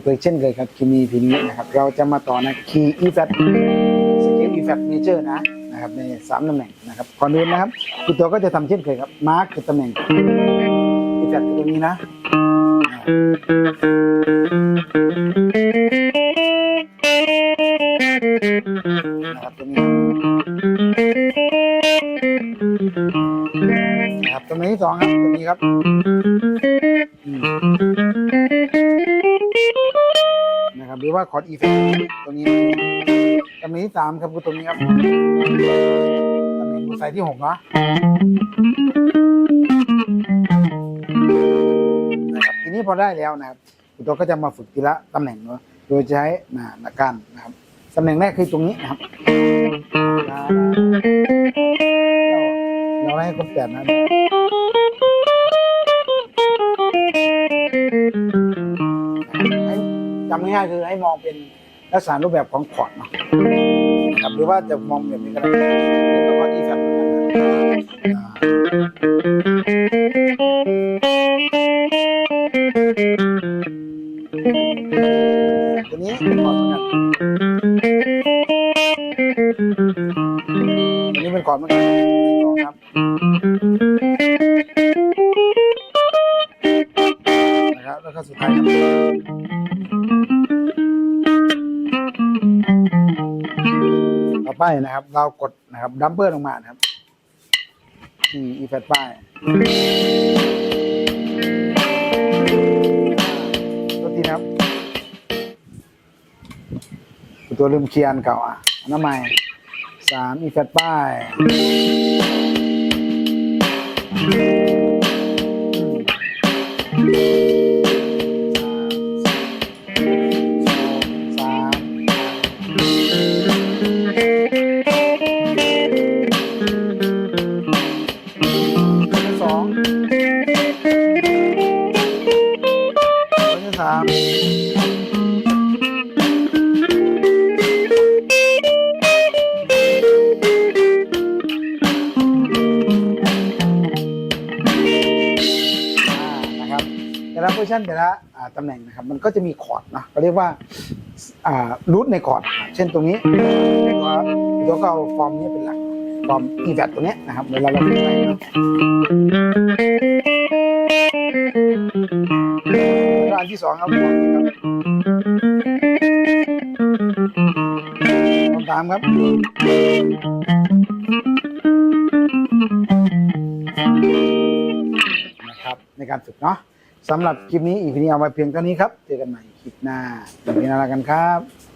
กับตัวเช่นเคยครับคีมีพีนี้นะครับ เราจะมาต่อนะคีย์อีแฟตสเกลอีแฟตเมเจอร์นะนะครับในสามตำแหน่งนะครับก่อนอื่นนะครับคุณตัวก็จะทำเช่นเคยครับมาร์คคือตำแหน่งอีแฟตตรงนี้นะนะครับตรงนี้นะครับตำแหน่งที่สองครับตรงนี้ครับ รือว่าคอร์ดอีเฟกตรงนี้ตำแหน่งที่สามครับคือตรงนี้ครับตำแหน่งบูไซที่หกเนาะนะครับทีนี้พอได้แล้วนะครับคุณตัวก็จะมาฝึกทีละตำแหน่งเนาะโดยใช้หน้าหลักการนะครับตำแหน่งแรกคือตรงนี้นะครับเราเราให้ครบแปดนะ ง่ายๆคือให้มองเป็นลักษณะรูปแบบของคอร์ดเนาะครับหรือว่าจะมองแบบนี้ก็ได้นี่ก็คอร์ดอีเฟกเหมือนกันนะอ่าตัวนี้เป็นคอร์ดเหมือนกันตัวนี้เป็นคอร์ดเหมือนกันครับนะครับแล้วก็สุดท้ายครับ ป้ายนะครับ เรากดนะครับดัมเบิลลงมานะครับที่อีเฟตป้ายตัวทีนะครับ ตัวลืมเคียร์อันเก่าอะน้ำใหม่สามอีเฟตป้าย แต่ละโพชันแต่ละตำแหน่งนะครับมันก็จะมีคอร์ดนะเขาเรียกว่ารูทในคอร์ดเช่นตรงนี้ตัวก็เอาฟอร์มนี้เป็นหลักฟอร์มอีแวตตัวนี้นะครับเวลาเราฝึกไปนะแล้วอันที่สองครับลองตามครับนะครับในการฝึกเนาะ สำหรับคลิปนี้อีพีนี้เอาไว้เพียงเท่านี้ครับ เจอกันใหม่คลิปหน้าอย่าลืมนะกันครับ